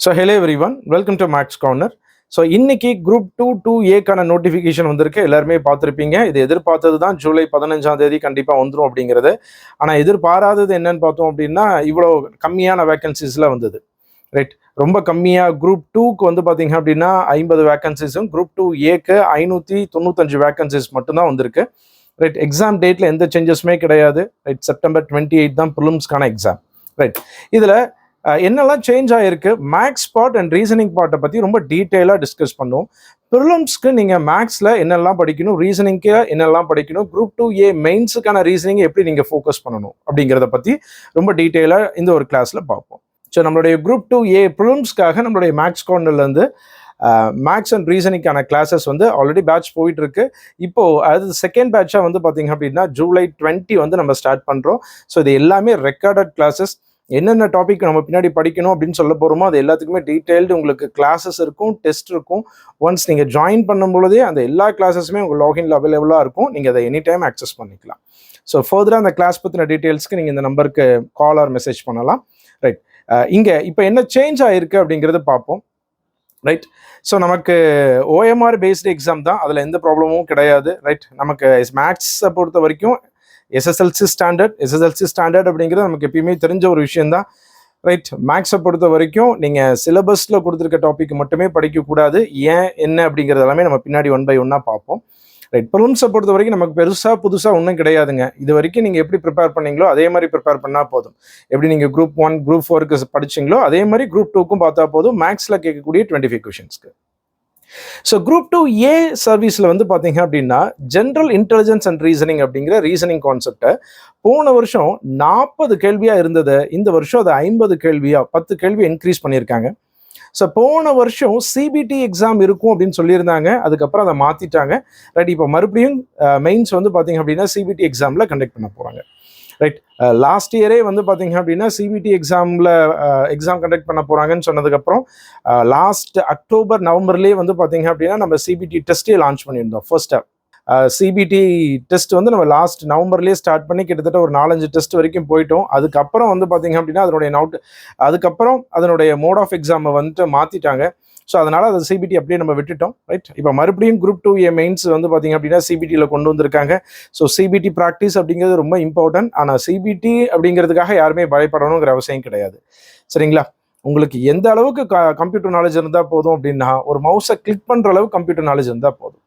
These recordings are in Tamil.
So hello everyone welcome to maths corner so இன்னைக்கு குரூப் டூ டூ ஏக்கான நோட்டிஃபிகேஷன் வந்திருக்கு. எல்லாருமே பார்த்துருப்பீங்க. இது எதிர்பார்த்தது தான் ஜூலை பதினஞ்சாம் தேதி கண்டிப்பாக வந்துடும் அப்படிங்கிறது. ஆனால் எதிர்பாராதது என்னன்னு பார்த்தோம் அப்படின்னா இவ்வளோ கம்மியான வேக்கன்சிஸில் வந்தது. ரைட் ரொம்ப கம்மியாக குரூப் டூக்கு வந்து பார்த்தீங்க அப்படின்னா ஐம்பது வேக்கன்சிஸும் குரூப் டூ ஏக்கு ஐநூற்றி தொண்ணூத்தஞ்சு வேக்கன்சிஸ் மட்டும்தான் வந்திருக்கு. ரைட் எக்ஸாம் டேட்டில் எந்த சேஞ்சஸுமே கிடையாது. ரைட் செப்டம்பர் டுவெண்ட்டி எயிட் தான் ப்ரிலிம்ஸ்க்கான எக்ஸாம் ரைட் இதில் என்னெல்லாம் சேஞ்ச் ஆயிருக்கு? மேக்ஸ் பார்ட் அண்ட் ரீசனிங் பார்ட்டை பற்றி ரொம்ப டீட்டெயிலாக டிஸ்கஸ் பண்ணுவோம். ப்ரிலிம்ஸ்க்கு நீங்கள் மேக்ஸில் என்னெல்லாம் படிக்கணும்? ரீசனிங்க்கு என்னெல்லாம் படிக்கணும்? குரூப் டூ ஏ மெயின்ஸுக்கான ரீசனிங் எப்படி நீங்கள் ஃபோக்கஸ் பண்ணணும்? அப்படிங்கிறத பற்றி ரொம்ப டீட்டெயிலாக இந்த ஒரு கிளாஸில் பார்ப்போம். ஸோ நம்மளுடைய குரூப் டூ ஏ ப்ரிலிம்ஸ்க்காக நம்மளுடைய மேக்ஸ் கார்னர்லேருந்து மேக்ஸ் அண்ட் ரீசனிங்கான கிளாஸஸ் வந்து ஆல்ரெடி பேட்ச் போயிட்டு இருக்கு இப்போ அது செகண்ட் பேட்சாக வந்து பார்த்தீங்க அப்படின்னா ஜூலை டுவெண்ட்டி வந்து நம்ம ஸ்டார்ட் பண்ணுறோம் ஸோ இது எல்லாமே ரெக்கார்டட் கிளாஸஸ் என்னென்ன டாபிக் நம்ம பின்னாடி படிக்கணும் அப்படின்னு சொல்ல போகிறோமோ அது எல்லாத்துக்குமே டீட்டெயில்டு உங்களுக்கு கிளாஸஸ் இருக்கும் டெஸ்ட் இருக்கும். ஒன்ஸ் நீங்கள் ஜாயின் பண்ணும் பொழுதே அந்த எல்லா கிளாஸஸுமே உங்கள் லாகின்ல அவைலபிளாக இருக்கும். நீங்கள் அதை எனி டைம் ஆக்சஸ் பண்ணிக்கலாம் ஸோ ஃபர்தராக அந்த கிளாஸ் பற்றின டீட்டெயில்ஸ்க்கு நீங்கள் இந்த நம்பருக்கு கால் ஆர் மெசேஜ் பண்ணலாம். ரைட் இங்கே இப்போ என்ன சேஞ்ச் ஆகிருக்கு அப்படிங்கிறது பார்ப்போம். ரைட் ஸோ நமக்கு ஓஎம்ஆர் பேஸ்டு எக்ஸாம் தான். அதில் எந்த ப்ராப்ளமும் கிடையாது. ரைட் நமக்கு மேக்ஸை பொறுத்த வரைக்கும் எஸ்எஸ்எல்சி ஸ்டாண்டர்ட் எஸ்எஸ்எல்சி ஸ்டாண்டர்ட் அப்படிங்கிறது நமக்கு எப்பயுமே தெரிஞ்ச ஒரு விஷயந்தான் ரைட் மேக்ஸை பொறுத்த வரைக்கும் நீங்கள் சிலபஸில் கொடுத்துருக்க டாபிக் மட்டுமே படிக்கக்கூடாது. ஏன் என்ன அப்படிங்கிறது எல்லாமே நம்ம பின்னாடி ஒன் பை ஒன்னாக பார்ப்போம். ரைட் ப்ரிலிம்ஸை பொறுத்த வரைக்கும் நமக்கு பெருசாக புதுசாக ஒன்றும் கிடையாதுங்க. இது வரைக்கும் நீங்கள் எப்படி ப்ரிப்பேர் பண்ணீங்களோ அதே மாதிரி ப்ரிப்பேர் பண்ணால் போதும். எப்படி நீங்கள் குரூப் ஒன் குரூப் ஃபோருக்கு படிச்சீங்களோ அதே மாதிரி குரூப் டூக்கும் பார்த்தா போதும். மேக்ஸில் கேட்கக்கூடிய டுவெண்ட்டி ஃபைவ் கொஷின்ஸ்க்கு ஸோ குரூப் டூ ஏ சர்வீஸில் வந்து பார்த்தீங்க அப்படின்னா ஜென்ரல் இன்டெலிஜென்ஸ் அண்ட் ரீசனிங் அப்படிங்கிற ரீசனிங் கான்செப்டை போன வருஷம் நாற்பது கேள்வியாக இருந்ததை. இந்த வருஷம் அதை ஐம்பது கேள்வியாக பத்து கேள்வி இன்க்ரீஸ் பண்ணியிருக்காங்க. ஸோ போன வருஷம் சிபிடி எக்ஸாம் இருக்கும் அப்படின்னு சொல்லியிருந்தாங்க. அதுக்கப்புறம் அதை மாற்றிட்டாங்க ரைட் இப்போ மறுபடியும் மெயின்ஸ் வந்து பார்த்தீங்க அப்படின்னா சிபிடி எக்ஸாமில் கண்டக்ட் பண்ண போகிறாங்க ரைட் லாஸ்ட் இயரே வந்து பார்த்தீங்க அப்படின்னா சிபிடி எக்ஸாமில் எக்ஸாம் கண்டக்ட் பண்ண போகிறாங்கன்னு சொன்னதுக்கப்புறம் லாஸ்ட் அக்டோபர் நவம்பர்லேயே வந்து பார்த்தீங்க அப்படின்னா நம்ம சிபிடி டெஸ்ட்டே லான்ச் பண்ணியிருந்தோம் ஃபர்ஸ்ட் சிபிடி டெஸ்ட் வந்து நம்ம லாஸ்ட் நவம்பர்லேயே ஸ்டார்ட் பண்ணி கிட்டத்தட்ட ஒரு நாலஞ்சு டெஸ்ட் வரைக்கும் போயிட்டோம். அதுக்கப்புறம் வந்து பார்த்தீங்க அப்படின்னா அதனுடைய நவுட் அதுக்கப்புறம் அதனுடைய மோட் ஆஃப் எக்ஸாமை வந்துட்டு மாற்றிட்டாங்க ஸோ அதனால் அதை சிபிடி அப்படியே நம்ம விட்டுட்டோம் ரைட் இப்போ மறுபடியும் குரூப் டூ ஏ மெயின்ஸ் வந்து பார்த்தீங்க அப்படின்னா சிபிடியில் கொண்டு வந்திருக்காங்க. ஸோ சிபிடி ப்ராக்டிஸ் அப்படிங்கிறது ரொம்ப இம்பார்ட்டன்ட் ஆனால் சிபிடி அப்படிங்கிறதுக்காக யாருமே பயப்படணுங்கிற அவசியம் கிடையாது. சரிங்களா? உங்களுக்கு எந்த அளவுக்கு க கம்ப்யூட்டர் நாலேஜ் இருந்தால் போதும் அப்படின்னா ஒரு மவுஸை கிளிக் பண்ணுற அளவுக்கு கம்ப்யூட்டர் நாலேஜ் இருந்தால் போதும்.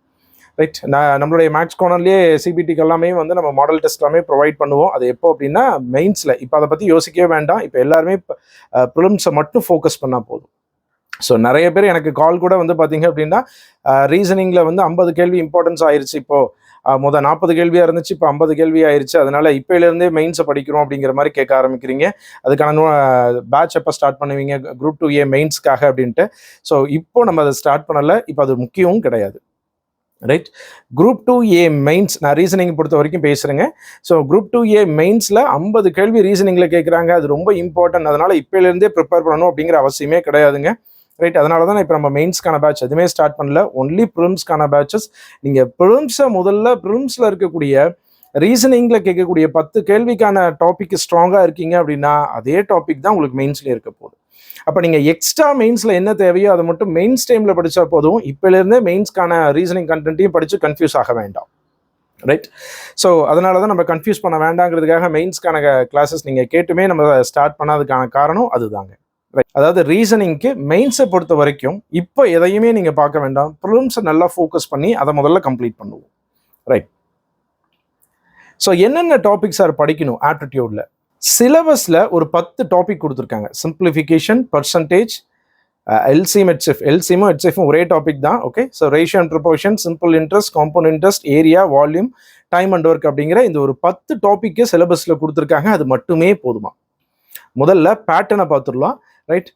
ரைட் நான் நம்மளுடைய மேக்ஸ் கார்னர்லேயே சிபிடிக்கு எல்லாமே வந்து நம்ம மாடல் டெஸ்ட் எல்லாமே ப்ரொவைட் பண்ணுவோம். அது எப்போ அப்படின்னா மெயின்ஸில் இப்போ அதை பற்றி யோசிக்கவே வேண்டாம். இப்போ எல்லாருமே ப்ரிலிம்ஸை மட்டும் ஃபோக்கஸ் பண்ணால் போதும். ஸோ நிறைய பேர் எனக்கு கால் கூட வந்து பார்த்தீங்க அப்படின்னா ரீசனிங்கில் வந்து ஐம்பது கேள்வி இம்பார்ட்டன்ஸ் ஆயிடுச்சு இப்போது மொதல் நாற்பது கேள்வியாக இருந்துச்சு இப்போ ஐம்பது கேள்வி ஆயிடுச்சு அதனால் இப்போலேருந்தே மெயின்ஸை படிக்கிறோம் அப்படிங்கிற மாதிரி கேட்க ஆரம்பிக்கிறீங்க. அதுக்கான பேட்ச் எப்போ ஸ்டார்ட் பண்ணுவீங்க? குரூப் டூ ஏ மெயின்ஸ்க்காக அப்படின்ட்டு. ஸோ இப்போ நம்ம அதை ஸ்டார்ட் பண்ணலை. இப்போ அது முக்கியமும் கிடையாது. Right group two A mains நான் ரீசனிங் பொறுத்த வரைக்கும் பேசுகிறேங்க ஸோ குரூப் டூ ஏ மெயின்ஸில் ஐம்பது கேள்வி ரீசனிங்கில் கேட்குறாங்க. அது ரொம்ப இம்பார்ட்டன்ட் அதனால் இப்போலேருந்தே ப்ரிப்பேர் பண்ணணும் அப்படிங்கிற அவசியமே கிடையாதுங்க. ரைட் அதனால தான் இப்போ நம்ம மெயின்ஸ்க்கான பேட்ச் எதுவுமே ஸ்டார்ட் பண்ணல. ஒன்லி ப்ரிலிம்ஸ்க்கான பேட்சஸ் நீங்கள் ப்ரிலிம்ஸை முதல்ல ப்ரிலிம்ஸில் இருக்கக்கூடிய ரீசனிங்கில் கேட்கக்கூடிய பத்து கேள்விக்கான டாபிக் ஸ்ட்ராங்காக இருக்கீங்க அப்படின்னா அதே டாபிக் தான் உங்களுக்கு மெயின்ஸ்லேயே இருக்க போகுது. அப்போ நீங்கள் எக்ஸ்ட்ரா மெயின்ஸில் என்ன தேவையோ அதை மட்டும் மெயின்ஸ் டைமில் படித்தா போதும். இப்போலேருந்தே மெயின்ஸ்க்கான ரீசனிங் கண்டென்ட்டையும் படித்து கன்ஃபியூஸ் ஆக வேண்டாம். ரைட் ஸோ அதனால தான் நம்ம கன்ஃபியூஸ் பண்ண வேண்டாங்கிறதுக்காக மெயின்ஸ்க்கான கிளாஸஸ் நீங்கள் கேட்டுமே நம்ம ஸ்டார்ட் பண்ணாததுக்கான காரணம் அதுதாங்க. அதாவது ரீசனிங்க்கு மெயின்ஸை பொறுத்த வரைக்கும் இப்போ எதையுமே நீங்கள் பார்க்க வேண்டாம். ப்ரிலிம்ஸை நல்லா ஃபோக்கஸ் பண்ணி அதை முதல்ல கம்ப்ளீட் பண்ணுவோம். ரைட் ஸோ என்னென்ன டாபிக் சார் படிக்கணும்? ஆட்டிடியூடில் சிலபஸில் ஒரு பத்து டாபிக் கொடுத்துருக்காங்க. சிம்பிளிஃபிகேஷன் பர்சன்டேஜ் எல்சிஎம் ஹெச்எஃப் எல்சிமும் ஹெச்எஃப்பும் ஒரே டாபிக் தான். Okay so ratio and proportion simple interest compound interest area volume time and work அப்படிங்கிற இந்த ஒரு பத்து டாப்பிக்கு சிலபஸில் கொடுத்துருக்காங்க. அது மட்டுமே போதுமா? முதல்ல பேட்டர்னை பார்த்துடலாம். ரைட்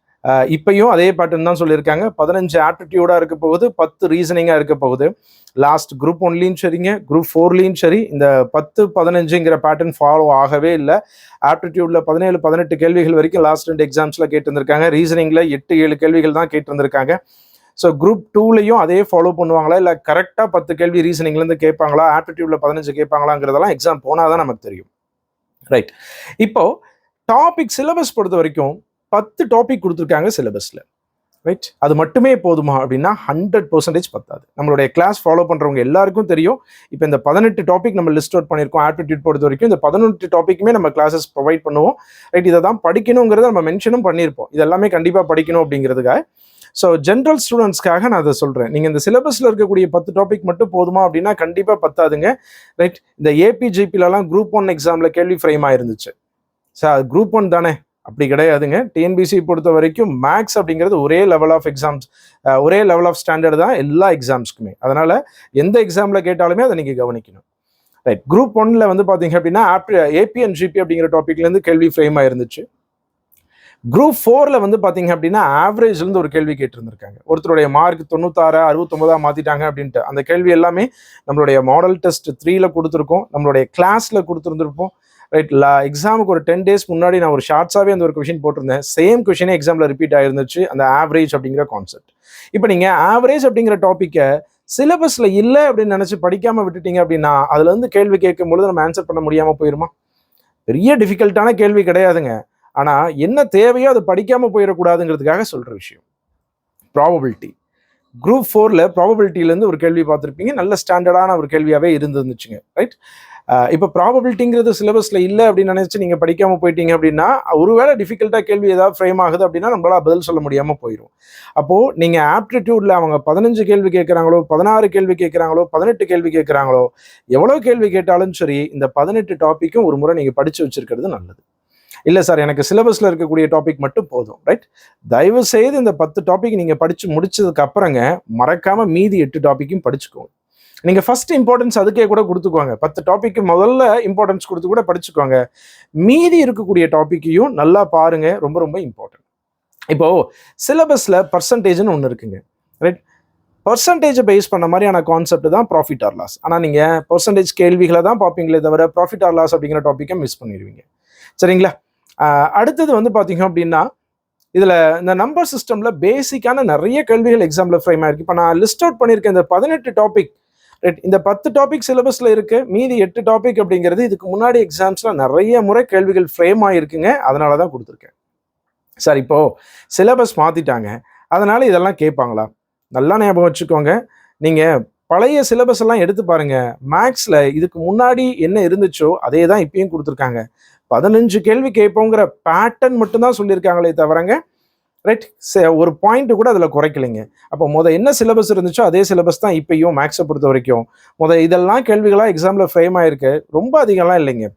இப்பையும் அதே பேட்டர்ன் தான் சொல்லியிருக்காங்க. பதினஞ்சு ஆப்டிடியூடாக இருக்க போகுது பத்து ரீசனிங்காக இருக்க போகுது. லாஸ்ட் குரூப் ஒன்லேயும் சரிங்க குரூப் ஃபோர்லேயும் சரி. இந்த பத்து பதினஞ்சுங்கிற பேட்டர்ன் ஃபாலோ ஆகவே இல்லை. ஆப்டிடியூடில் பதினேழு பதினெட்டு கேள்விகள் வரைக்கும் லாஸ்ட் ரெண்டு எக்ஸாம்ஸில் கேட்டிருந்திருக்காங்க. ரீசனிங்கில் எட்டு ஏழு கேள்விகள் தான் கேட்டிருந்திருக்காங்க. ஸோ குரூப் டூலையும் அதே ஃபாலோ பண்ணுவாங்களா? இல்லை கரெக்டாக பத்து கேள்வி ரீசனிங்லேருந்து கேட்பாங்களா? ஆப்டிடியூடில் பதினஞ்சு கேட்பாங்களாங்கிறதெல்லாம் எக்ஸாம் போனால் தான் நமக்கு தெரியும். ரைட் இப்போது டாபிக் சிலபஸ் பொறுத்த வரைக்கும் பத்து டாபிக் கொடுத்துருக்காங்க சிலபஸில் ரைட் அது மட்டுமே போதுமா அப்படின்னா ஹண்ட்ரட் பர்சன்டேஜ் பத்தாது. நம்மளுடைய கிளாஸ் ஃபாலோ பண்ணுறவங்க எல்லாருக்கும் தெரியும். இப்போ இந்த பதினெட்டு டாபிக் நம்ம லிஸ்ட் அவுட் பண்ணியிருக்கோம் ஆப்டிடியூட் பொறுத்த வரைக்கும். இந்த பதினெட்டு டாப்பிக்குமே நம்ம கிளாஸஸ் ப்ரொவைட் பண்ணுவோம். ரைட் இதை தான் படிக்கணுங்கிறத நம்ம மென்ஷனும் பண்ணியிருப்போம். இதெல்லாமே கண்டிப்பாக படிக்கணும் அப்படிங்கிறதுக்காக. ஸோ ஜென்ரல் ஸ்டூடெண்ட்ஸ்க்காக நான் அதை சொல்கிறேன் நீங்கள் இந்த சிலபஸில் இருக்கக்கூடிய பத்து டாபிக் மட்டும் போதுமா அப்படின்னா கண்டிப்பாக பத்தாதுங்க. ரைட் இந்த ஏபிஜிபிலலாம் குரூப் ஒன் எக்ஸாமில் கேள்வி ஃப்ரேம் ஆயிருந்துச்சு. சார் குரூப் ஒன் தானே? அப்படி கிடையாதுங்க. டிஎன்பிசி பொறுத்த வரைக்கும் மேக்ஸ் அப்படிங்கிறது ஒரே லெவல் ஆஃப் எக்ஸாம்ஸ் ஒரே லெவல் ஆஃப் ஸ்டாண்டர்ட் தான் எல்லா எக்ஸாம்ஸ்க்குமே அதனால எந்த எக்ஸாமில் கேட்டாலுமே அதை நீங்கள் கவனிக்கணும். ரைட் குரூப் ஒன்ல வந்து பார்த்தீங்க அப்படின்னா ஆப் ஏபிஎன் ஜிபி அப்படிங்கிற டாப்பிக்லேருந்து கேள்வி ஃப்ரேம் ஆயிருந்துச்சு. குரூப் ஃபோரில் வந்து பார்த்தீங்க அப்படின்னா ஆவரேஜ்லேருந்து ஒரு கேள்வி கேட்டிருந்திருக்காங்க. ஒருத்தருடைய மார்க் தொண்ணூத்தாறு அறுபத்தொம்பதாக மாற்றிட்டாங்க அப்படின்ட்டு. அந்த கேள்வி எல்லாமே நம்மளுடைய மாடல் டெஸ்ட் த்ரீல கொடுத்துருக்கோம். நம்மளுடைய கிளாஸில் கொடுத்துருந்துருப்போம். ரைட் லா எக்ஸாமுக்கு ஒரு டென் டேஸ் முன்னாடி நான் ஒரு ஷார்ட்ஸாகவே அந்த ஒரு கொஷின் போட்டிருந்தேன். சேம் கொஷினே எக்ஸாமில் ரிப்பீட் ஆயிருந்துச்சு. அந்த ஆவரேஜ் அப்படிங்கிற கான்செப்ட் இப்போ நீங்கள் ஆவரேஜ் அப்படிங்கிற டாப்பிக்கை சிலபஸில் இல்லை அப்படின்னு நினச்சி படிக்காமல் விட்டுட்டீங்க அப்படின்னா அதுலேருந்து கேள்வி கேட்கும் பொழுது நம்ம ஆன்சர் பண்ண முடியாமல் போயிருமா? பெரிய டிஃபிகல்ட்டான கேள்வி கிடையாதுங்க. ஆனால் என்ன தேவையோ அதை படிக்காமல் போயிடக்கூடாதுங்கிறதுக்காக சொல்கிற விஷயம். ப்ராபபிலிட்டி குரூப் ஃபோரில் ப்ராபபிலிட்டியிலேருந்து ஒரு கேள்வி பார்த்துருப்பீங்க. நல்ல ஸ்டாண்டர்டான ஒரு கேள்வியாகவே இருந்துருந்துச்சுங்க. ரைட் இப்போ ப்ராபபிலிட்டிங்கிறது சிலபஸில் இல்லை அப்படின்னு நினச்சி நீங்கள் படிக்காமல் போயிட்டீங்க அப்படின்னா ஒருவேளை டிஃபிகல்ட்டாக கேள்வி ஏதாவது ஃப்ரேம் ஆகுது அப்படின்னா நம்மளால் பதில் சொல்ல முடியாமல் போயிடும் அப்போது நீங்கள் ஆப்டிடியூடில் அவங்க பதினஞ்சு கேள்வி கேட்குறாங்களோ பதினாறு கேள்வி கேட்குறாங்களோ பதினெட்டு கேள்வி கேட்குறாங்களோ எவ்வளோ கேள்வி கேட்டாலும் சரி இந்த பதினெட்டு டாப்பிக்கும் ஒரு முறை நீங்கள் படித்து வச்சுருக்கிறது நல்லது. இல்லை சார் எனக்கு சிலபஸில் இருக்கக்கூடிய டாபிக் மட்டும் போதும் ரைட் தயவு செய்து இந்த பத்து டாபிக் நீங்கள் படித்து முடிச்சதுக்கு அப்புறங்க மறக்காமல் மீதி எட்டு டாப்பிக்கும் படிச்சுக்கோங்க. நீங்கள் ஃபர்ஸ்ட் இம்பார்ட்டன்ஸ் அதுக்கே கூட கொடுத்துக்கோங்க. பத்து டாபிக்கு முதல்ல இம்பார்ட்டன்ஸ் கொடுத்து கூட படிச்சுக்கோங்க. மீதி இருக்கக்கூடிய டாப்பிக்கையும் நல்லா பாருங்க. ரொம்ப ரொம்ப இம்பார்ட்டன்ட் இப்போ சிலபஸில் பர்சன்டேஜ்னு ஒன்று இருக்குங்க. ரைட் பர்சன்டேஜை பேஸ் பண்ண மாதிரியான கான்செப்ட் தான் ப்ராஃபிட் ஆர் லாஸ் ஆனால் நீங்கள் பர்சன்டேஜ் கேள்விகளை தான் பார்ப்பீங்களே தவிர ப்ராஃபிட் ஆர் லாஸ் அப்படிங்கிற டாப்பிக்கை மிஸ் பண்ணிடுவீங்க. சரிங்களா? அடுத்தது வந்து பார்த்தீங்க அப்படின்னா இதில் இந்த நம்பர் சிஸ்டமில் பேசிக்கான நிறைய கேள்விகள் எக்ஸாம்பிள் ஃப்ரேம் ஆயிருக்கு. இப்போ நான் லிஸ்ட் அவுட் பண்ணியிருக்கேன் இந்த பதினெட்டு டாபிக் ரைட் இந்த பத்து டாபிக் சிலபஸில் இருக்கு. மீதி எட்டு டாபிக் அப்படிங்கிறது இதுக்கு முன்னாடி எக்ஸாம்ஸில் நிறைய முறை கேள்விகள் ஃப்ரேம் ஆகிருக்குங்க அதனால தான் கொடுத்துருக்கேன். சார் இப்போ சிலபஸ் மாற்றிட்டாங்க அதனால இதெல்லாம் கேட்பாங்களா? நல்லா ஞாபகம் வச்சுக்கோங்க. நீங்கள் பழைய சிலபஸ் எல்லாம் எடுத்து பாருங்க. மேக்ஸில் இதுக்கு முன்னாடி என்ன இருந்துச்சோ அதே தான் இப்பயும் கொடுத்துருக்காங்க. பதினஞ்சு கேள்வி கேட்போங்கிற பேட்டர்ன் மட்டும்தான் சொல்லியிருக்காங்களே தவிரங்க ரைட் ஒரு பாயிண்ட் கூட அதில் குறைக்கலைங்க. அப்போ மொதல் என்ன சிலபஸ் இருந்துச்சோ அதே சிலபஸ் தான் இப்பயும் மேக்ஸை பொறுத்த வரைக்கும். மொதல் இதெல்லாம் கேள்விகளாக எக்ஸாமில் ஃப்ரேம் ஆயிருக்கு. ரொம்ப அதிகம்லாம் இல்லைங்க.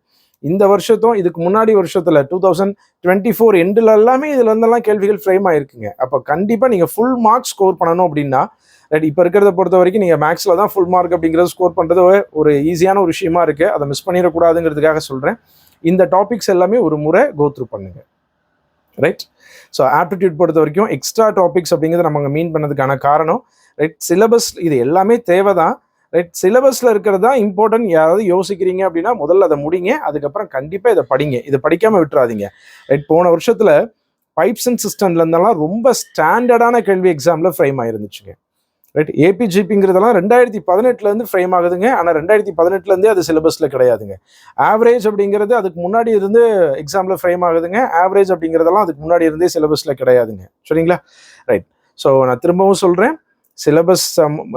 இந்த வருஷத்தும் இதுக்கு முன்னாடி வருஷத்தில் டூ தௌசண்ட் டுவெண்ட்டி ஃபோர் எண்டில் எல்லாமே இதில் இருந்தெல்லாம் கேள்விகள் ஃப்ரேம் ஆயிருக்குங்க. அப்போ கண்டிப்பாக நீங்கள் ஃபுல் மார்க் ஸ்கோர் பண்ணணும் அப்படின்னா ரைட் இப்போ இருக்கிறத பொறுத்த வரைக்கும் நீங்கள் மேக்ஸில் தான் ஃபுல் மார்க் அப்படிங்கிறத ஸ்கோர் பண்ணுறது ஒரு ஈஸியான ஒரு விஷயமா இருக்குது அதை மிஸ் பண்ணிடக்கூடாதுங்கிறதுக்காக சொல்கிறேன் இந்த டாபிக்ஸ் எல்லாமே ஒரு முறை கோத்ரூ பண்ணுங்கள் ரைட் ஸோ ஆப்டிடியூட் பொறுத்த வரைக்கும் எக்ஸ்ட்ரா டாபிக்ஸ் அப்படிங்கிறத நம்ம மீன் பண்ணதுக்கான காரணம் ரைட் சிலபஸ் இது எல்லாமே தேவை தான் ரைட் சிலபஸில் இருக்கிறது தான் இம்பார்ட்டன்ட் யாராவது யோசிக்கிறீங்க அப்படின்னா முதல்ல அதை முடிங்க அதுக்கப்புறம் கண்டிப்பாக இதை படிங்க. இதை படிக்காமல் விட்டுறாதீங்க ரைட் போன வருஷத்தில் பைப்ஸ் அண்ட் சிஸ்டம்லேருந்தெல்லாம் ரொம்ப ஸ்டாண்டர்டான கேள்வி எக்ஸாமில் ஃப்ரேம் ஆயிருந்துச்சுங்க. ரைட் ஏபிஜிபிங்கிறதெல்லாம் ரெண்டாயிரத்தி பதினெட்டுலேருந்து ஃப்ரேம் ஆகுதுங்க. ஆனால் ரெண்டாயிரத்தி பதினெட்டுலேருந்தே அது சிலபஸில் கிடையாதுங்க. ஆவரேஜ் அப்படிங்கிறது அதுக்கு முன்னாடி இருந்து எக்ஸாமில் ஃப்ரேம் ஆகுதுங்க. ஆவரேஜ் அப்படிங்கிறதெல்லாம் அதுக்கு முன்னாடி இருந்தே சிலபஸில் கிடையாதுங்க. சரிங்களா? ரைட் ஸோ நான் திரும்பவும் சொல்கிறேன் சிலபஸ்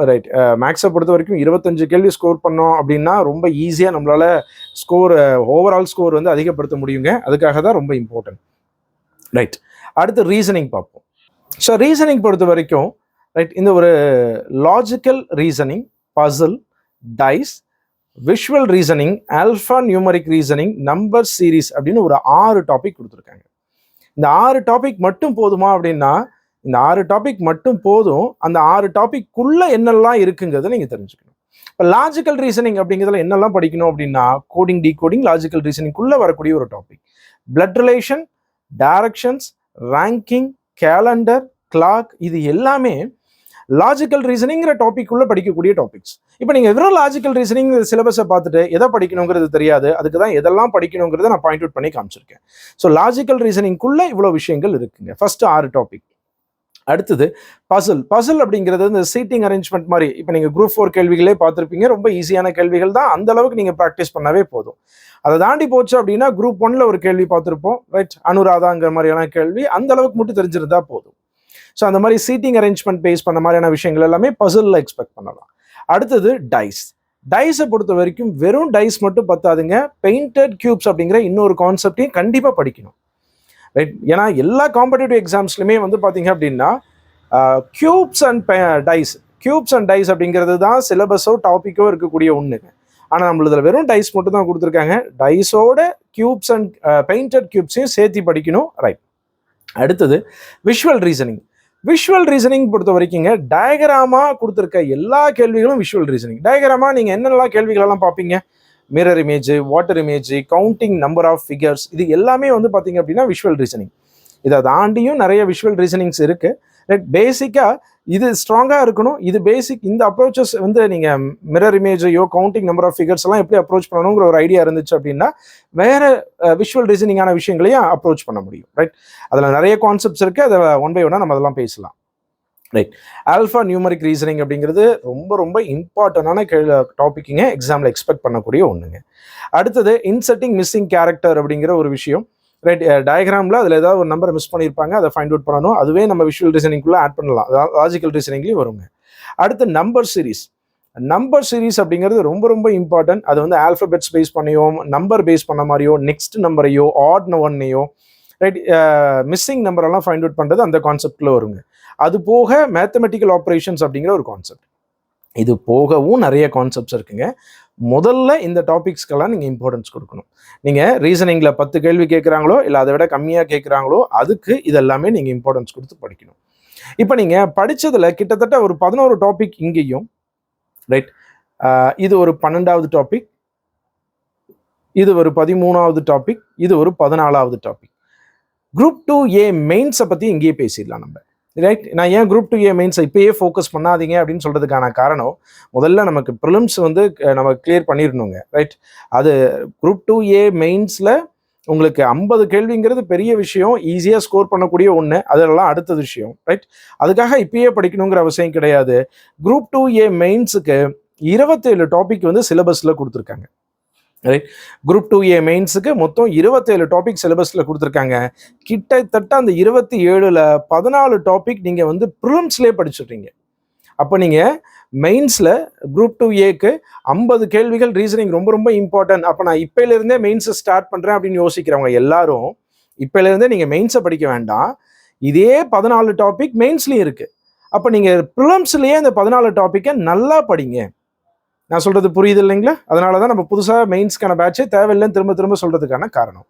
ரைட் மேக்ஸை பொறுத்த வரைக்கும் இருபத்தஞ்சு கேள்வி ஸ்கோர் பண்ணோம் அப்படின்னா ரொம்ப ஈஸியாக நம்மளால் ஸ்கோர் ஓவரால் ஸ்கோர் வந்து அதிகப்படுத்த முடியுங்க. அதுக்காக தான் ரொம்ப இம்பார்ட்டன்ட் ரைட் அடுத்து ரீசனிங் பார்ப்போம். ஸோ ரீசனிங் பொறுத்த வரைக்கும் ரைட் இந்த ஒரு logical reasoning puzzle dice visual reasoning alphanumeric reasoning number series அப்படின்னு ஒரு ஆறு டாபிக் கொடுத்துருக்காங்க. இந்த ஆறு டாபிக் மட்டும் போதுமா அப்படின்னா இந்த ஆறு டாபிக் மட்டும் போதும் அந்த ஆறு டாபிக்குள்ள என்னெல்லாம் இருக்குங்கிறத நீங்கள் தெரிஞ்சுக்கணும். இப்போ லாஜிக்கல் ரீசனிங் அப்படிங்கிறதுல என்னெல்லாம் படிக்கணும் அப்படின்னா கோடிங் டீ கோடிங் லாஜிக்கல் ரீசனிங்குள்ளே வரக்கூடிய ஒரு topic blood relation directions ranking calendar clock இது எல்லாமே லாஜிக்கல் ரீசனிங்கிற டாபிக் உள்ள படிக்கக்கூடிய டாபிக்ஸ் இப்போ நீங்கள் வெறும் லாஜிக்கல் ரீசனிங் சிலபஸை பார்த்துட்டு எதை படிக்கணுங்கிறது தெரியாது. அதுக்கு தான் எதெல்லாம் படிக்கணுங்கிறத நான் பாயிண்ட் அவுட் பண்ணி காமிச்சிருக்கேன். ஸோ லாஜிக்கல் ரீசனிங்குள்ள இவ்வளோ விஷயங்கள் இருக்குங்க. ஃபர்ஸ்ட் ஆறு டாபிக் அடுத்தது பசில் பசில் அப்படிங்கிறது இந்த சீட்டிங் அரேஞ்ச்மெண்ட் மாதிரி. இப்போ நீங்கள் குரூப் ஃபோர் கேள்விகளே பார்த்துருப்பீங்க. ரொம்ப ஈஸியான கேள்விகள் தான். அந்த அளவுக்கு நீங்கள் ப்ராக்டிஸ் பண்ணவே போதும். அதை தாண்டி போச்சு அப்படின்னா குரூப் ஒன்ல ஒரு கேள்வி பார்த்துருப்போம் ரைட் அனுராதாங்கிற மாதிரியான கேள்வி. அந்த அளவுக்கு மட்டும் தெரிஞ்சிருந்தா போதும். ஸோ அந்த மாதிரி சீட்டிங் அரேஞ்ச்மெண்ட் பேஸ் பண்ண மாதிரியான விஷயங்கள் எல்லாமே பசிலில் எக்ஸ்பெக்ட் பண்ணலாம். அடுத்தது டைஸ் டைஸை பொறுத்த வரைக்கும் வெறும் டைஸ் மட்டும் பத்தாதுங்க. பெயிண்டட் கியூப்ஸ் அப்படிங்கிற இன்னொரு கான்செப்டையும் கண்டிப்பாக படிக்கணும். ரைட் ஏன்னா எல்லா காம்படேட்டிவ் எக்ஸாம்ஸ்லையுமே வந்து பார்த்தீங்க அப்படின்னா cubes and dice cubes and dice அப்படிங்கிறது தான் சிலபஸோ டாப்பிக்கோ இருக்கக்கூடிய ஒன்றுங்க ஆனால் நம்மளதில் வெறும் டைஸ் மட்டும் தான் கொடுத்துருக்காங்க. டைஸோட கியூப்ஸ் அண்ட் பெயிண்டட் கியூப்ஸையும் சேர்த்து படிக்கணும். ரைட் அடுத்தது விஷுவல் ரீசனிங் விஷுவல் ரீசனிங் பொறுத்த வரைக்குங்க டயக்ராமாக கொடுத்துருக்க எல்லா கேள்விகளும் விஷுவல் ரீசனிங் டயக்ராமாக நீங்கள் என்னென்னலாம் கேள்விகளெல்லாம் பார்ப்பீங்க? Mirror image water image counting number of figures இது எல்லாமே வந்து பார்த்தீங்க அப்படின்னா விஷுவல் ரீசனிங் இதை தாண்டியும் நிறைய விஷுவல் ரீசனிங்ஸ் இருக்குது ரைட் பேசிக்காக இது ஸ்ட்ராங்காக இருக்கணும். இது பேசிக் இந்த அப்ரோச்சஸ் வந்து நீங்கள் மிரர் இமேஜையோ கவுண்டிங் நம்பர் ஆஃப் ஃபிகர்ஸ் எல்லாம் எப்படி அப்ரோச் பண்ணணுங்கிற ஒரு ஐடியா இருந்துச்சு அப்படின்னா வேற விஷுவல் ரீசனிங்கான விஷயங்களையும் அப்ரோச் பண்ண முடியும் ரைட் அதில் நிறைய கான்செப்ட்ஸ் இருக்குது அதை ஒன் பை ஒன்னாக நம்ம அதெல்லாம் பேசலாம் ரைட் ஆல்ஃபா நியூமரிக் ரீசனிங் அப்படிங்கிறது ரொம்ப ரொம்ப இம்பார்ட்டண்டான கே டாப்பிக்குங்க எக்ஸாமில் எக்ஸ்பெக்ட் பண்ணக்கூடிய ஒன்றுங்க அடுத்தது இன்செட்டிங் மிஸ்ஸிங் கேரக்டர் அப்படிங்கிற ஒரு விஷயம். ரைட் டயக்ராமில் அதில் ஏதாவது ஒரு நம்பரை மிஸ் பண்ணியிருப்பாங்க அதை ஃபைண்ட் அவுட் பண்ணணும். அதுவே நம்ம விஷுவல் ரீசனிங்குள்ளே ஆட் பண்ணலாம். லாஜிக்கல் ரீசனிங்லேயும் வருங்க. அடுத்து நம்பர் சீரிஸ் நம்பர் சீரிஸ் அப்படிங்கிறது ரொம்ப ரொம்ப இம்பார்ட்டன்ட் அது வந்து ஆல்ஃபபெட்ஸ் பேஸ் பண்ணியோ நம்பர் பேஸ் பண்ண மாதிரியோ நெக்ஸ்ட் நம்பரையோ ஆட் ஒன்னையோ ரைட் மிஸ்ஸிங் நம்பரெல்லாம் ஃபைண்ட் அவுட் பண்ணுறது அந்த கான்செப்டில் வருங்க. அது போக மேத்தமெட்டிக்கல் ஆப்ரேஷன்ஸ் அப்படிங்கிற ஒரு கான்செப்ட் இது போகவும் நிறைய கான்செப்ட்ஸ் இருக்குங்க. முதல்ல இந்த டாபிக்ஸ்க்கெல்லாம் நீங்கள் இம்பார்ட்டன்ஸ் கொடுக்கணும். நீங்கள் ரீசனிங்கில் பத்து கேள்வி கேட்குறாங்களோ இல்லை அதை விட கம்மியாக கேட்குறாங்களோ அதுக்கு இதெல்லாமே நீங்கள் இம்பார்ட்டன்ஸ் கொடுத்து படிக்கணும். இப்போ நீங்கள் படித்ததில் கிட்டத்தட்ட ஒரு பதினோரு டாபிக் இங்கேயும் ரைட் இது ஒரு பன்னெண்டாவது டாபிக் இது ஒரு பதிமூணாவது டாபிக் இது ஒரு பதினாலாவது டாபிக் குரூப் டூ ஏ மெயின்ஸை பற்றி இங்கேயே பேசிடலாம் நம்ம. ரைட் நான் ஏன் குரூப் டூ ஏ மெயின்ஸை இப்பயே ஃபோக்கஸ் பண்ணாதீங்க அப்படின்னு சொல்கிறதுக்கான காரணம் முதல்ல நமக்கு ப்ரிலிம்ஸ் வந்து நம்ம கிளியர் பண்ணிடணுங்க ரைட் அது குரூப் டூ ஏ மெயின்ஸில் உங்களுக்கு ஐம்பது கேள்விங்கிறது பெரிய விஷயம் ஈஸியாக ஸ்கோர் பண்ணக்கூடிய ஒன்று அதெல்லாம் அடுத்த விஷயம். ரைட் அதுக்காக இப்பயே படிக்கணுங்கிற அவசியம் கிடையாது. குரூப் டூ ஏ மெயின்ஸுக்கு இருபத்தேழு டாபிக் வந்து சிலபஸில் கொடுத்துருக்காங்க. ரைட் குரூப் டூ ஏ மெயின்ஸுக்கு மொத்தம் இருபத்தேழு டாபிக் சிலபஸில் கொடுத்துருக்காங்க. கிட்டத்தட்ட அந்த இருபத்தி ஏழில் பதினாலு டாபிக் நீங்கள் வந்து ப்ரிலிம்ஸ்லேயே படிச்சுட்றீங்க. அப்போ நீங்கள் மெயின்ஸில் குரூப் டூ ஏக்கு ஐம்பது கேள்விகள் ரீசனிங் ரொம்ப ரொம்ப இம்பார்ட்டன்ட் அப்போ நான் இப்போலேருந்தே மெயின்ஸை ஸ்டார்ட் பண்ணுறேன் அப்படின்னு யோசிக்கிறவங்க எல்லாரும் இப்போலேருந்தே நீங்கள் மெயின்ஸை படிக்க வேண்டாம். இதே பதினாலு டாபிக் மெயின்ஸ்லேயும் இருக்குது அப்போ நீங்கள் ப்ரிலிம்ஸ்லேயே அந்த பதினாலு டாப்பிக்கை நல்லா படிங்க. நான் சொல்றது புரியுது இல்லைங்களா? அதனால தான் நம்ம புதுசாக மெயின்ஸ்க்கான பேட்சே தேவையில்லைன்னு திரும்ப திரும்ப சொல்றதுக்கான காரணம்.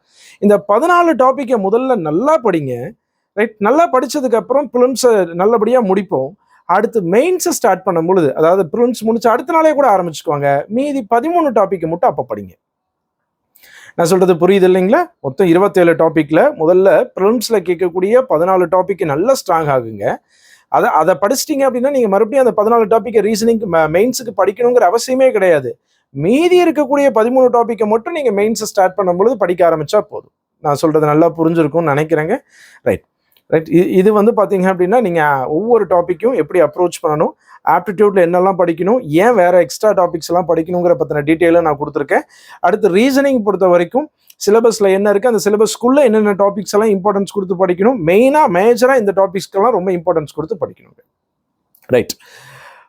இந்த பதினாலு டாப்பிக்கை முதல்ல நல்லா படிங்க. ரைட் நல்லா படித்ததுக்கப்புறம் ப்ரிலிம்ஸை நல்லபடியாக முடிப்போம். அடுத்து மெயின்ஸை ஸ்டார்ட் பண்ணும் பொழுது அதாவது ப்ரிலிம்ஸ் முடிச்சு அடுத்த நாளே கூட ஆரம்பிச்சுக்குவாங்க. மீதி பதிமூணு டாப்பிக்கை மட்டும் அப்போ படிங்க. நான் சொல்றது புரியுது இல்லைங்களா? மொத்தம் இருபத்தேழு டாப்பிக்கில் முதல்ல ப்ரிலிம்ஸ்ல கேட்கக்கூடிய பதினாலு டாப்பிக்கு நல்லா ஸ்ட்ராங் ஆகுங்க. அதை அதை படிச்சிட்டிங்க அப்படின்னா நீங்கள் மறுபடியும் அந்த பதினாலு டாப்பிக்கை ரீசனிங் மெயின்ஸுக்கு படிக்கணுங்கிற அவசியமே கிடையாது. மீதி இருக்கக்கூடிய பதிமூணு டாப்பிக்கை மட்டும் நீங்கள் மெயின்ஸை ஸ்டார்ட் பண்ணும்பொழுது படிக்க ஆரம்பிச்சா போதும். நான் சொல்கிறது நல்லா புரிஞ்சிருக்கும்னு நினைக்கிறேங்க. ரைட் ரைட் இது வந்து பார்த்தீங்க அப்படின்னா நீங்கள் ஒவ்வொரு டாப்பிக்கும் எப்படி அப்ரோச் பண்ணணும் ஆப்டிடியூட்ல என்னெல்லாம் படிக்கணும் ஏன் வேற எக்ஸ்ட்ரா டாபிக்ஸ் எல்லாம் படிக்கணுங்கிற பற்றின டீட்டெயிலாக நான் கொடுத்துருக்கேன். அடுத்து ரீசனிங் பொறுத்த வரைக்கும் சிலபஸில் என்ன இருக்குது அந்த சிலபஸ்க்குள்ளே என்னென்ன டாபிக்ஸ் எல்லாம் இம்பார்ட்டன்ஸ் கொடுத்து படிக்கணும் மெயினாக மேஜராக இந்த டாபிக்ஸ்க்கெல்லாம் ரொம்ப இம்பார்ட்டன்ஸ் கொடுத்து படிக்கணும். ரைட்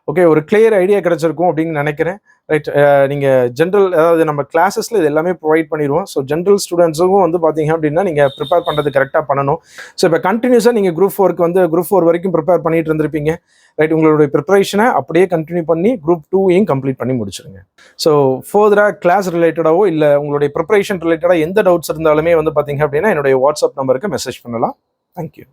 ஓகே ஒரு கிளியர் ஐடியா கிடைச்சிருக்கும் அப்படின்னு நினைக்கிறேன். ரைட் நீங்கள் ஜென்ரல் அதாவது நம்ம கிளாஸஸில் இது எல்லாமே ப்ரொவைட் பண்ணிடுவோம். ஸோ ஜென்ரல் ஸ்டூடெண்ட்ஸுக்கும் வந்து பார்த்தீங்க அப்படின்னா நீங்கள் ப்ரிப்பேர் பண்ணுறது கரெக்டாக பண்ணணும். ஸோ இப்போ கண்டினியூஸாக நீங்கள் குரூப் ஃபோருக்கு வந்து குரூப் ஃபோர் வரைக்கும் ப்ரிப்பேர் பண்ணிட்டு இருந்திருப்பீங்க. ரைட் உங்களுடைய ப்ரிப்பரேஷனை அப்படியே கண்டினியூ பண்ணி குரூப் டூவையும் கம்ப்ளீட் பண்ணி முடிச்சிருங்க. ஸோ ஃபர்தராக கிளாஸ் ரிலேட்டடாவோ இல்லை உங்களுடைய ப்ரிப்பரேஷன் ரிலேட்டடாக எந்த டவுட்ஸ் இருந்தாலுமே வந்து பார்த்தீங்க அப்படின்னா என்னுடைய வாட்ஸ்அப் நம்பருக்கு மெசேஜ் பண்ணலாம். தேங்க்யூ